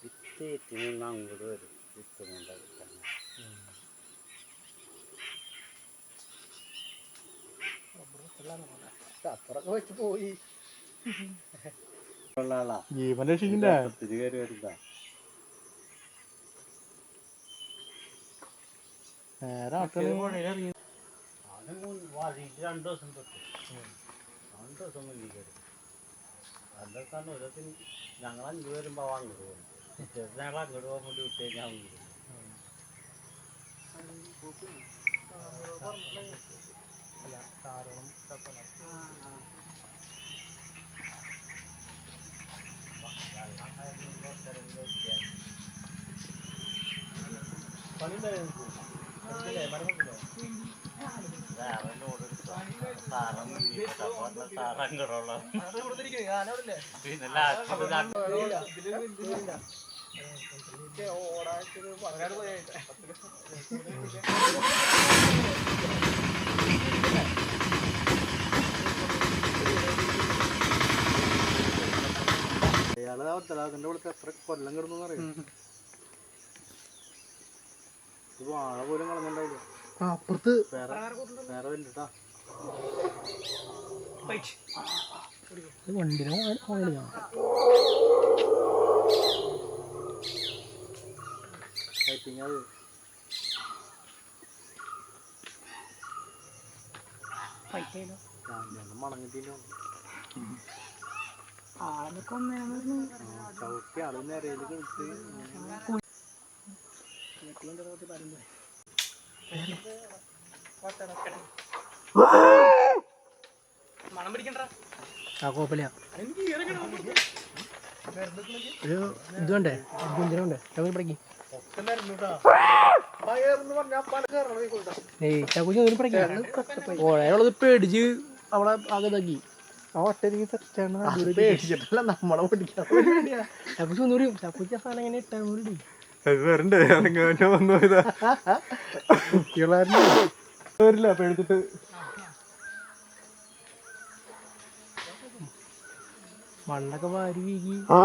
വിത്തേറ്റ് നിന്ന് അങ്ങോട്ട് വരും വിത്ത് കൊണ്ടെടുക്കാൻ അപ്പുറൊക്കെ വെച്ച് പോയി ജീവൻ രക്ഷിക്കണ്ടേ ഒത്തിരി പേര് വരുന്നതാ നേരെ ആട്ടണ അത് മുൻ രണ്ട് ദിവസം തൊട്ട്. രണ്ട് ദിവസം മുന്നിലേക്ക് കയറി അതൊക്കെ ഓരോത്തിന് ഞങ്ങൾ അഞ്ച് വരുമ്പോൾ അങ്ങോട്ട് പോകും. ഞങ്ങൾ അങ്ങോട്ട് പോകാൻ വേണ്ടി വിട്ട് കഴിഞ്ഞാൽ വന്നിരുന്നു പണി വേറെ ലോഡ് എടുത്തോ അയാൾ ഉത്തരാഖണ്ഡിന്റെ ഇവിടുത്തെ എത്ര കൊല്ലം കിടന്നു അറിയാം ഇത് വാഴ പോലും കളഞ്ഞിണ്ടാവില്ല അപ്പുറത്ത് വേറെ വേറെ വല്ലിട്ടാ വണ്ടിനെ ഓടിയാ ടൈപ്പിങ് അത്. മണങ്ങിട്ടില്ല ചവിട്ടി കളിച്ച് ആ കുഴപ്പമില്ല. ഒരു ഇത് വേണ്ടേ? ഗുഞ്ചന വേണ്ടേ? ചകുരി പിടിക്ക്. ഏയ് ചകുരി ചകുരി പിടിക്ക്. ഓളത് പേടിച്ച് അവളെ ആകെ ഇതാക്കി ആ ഒട്ടരിക്ക് സെറ്റാണ് പേടിച്ചിട്ടല്ല നമ്മളെ പിടിക്കാൻ. ചക്കുച്ചി ഒന്നുകൂടി ചക്കുച്ച സാധനം എങ്ങനെ ഇട്ടാ ഒന്നുകൂടി വരണ്ടേ? അങ്ങനെ വന്നു ഇതാ കുട്ടികളായിരുന്നു വരില്ല പേടിച്ചിട്ട് മണ്ണൊക്കെ വാരി വീകി. ആ.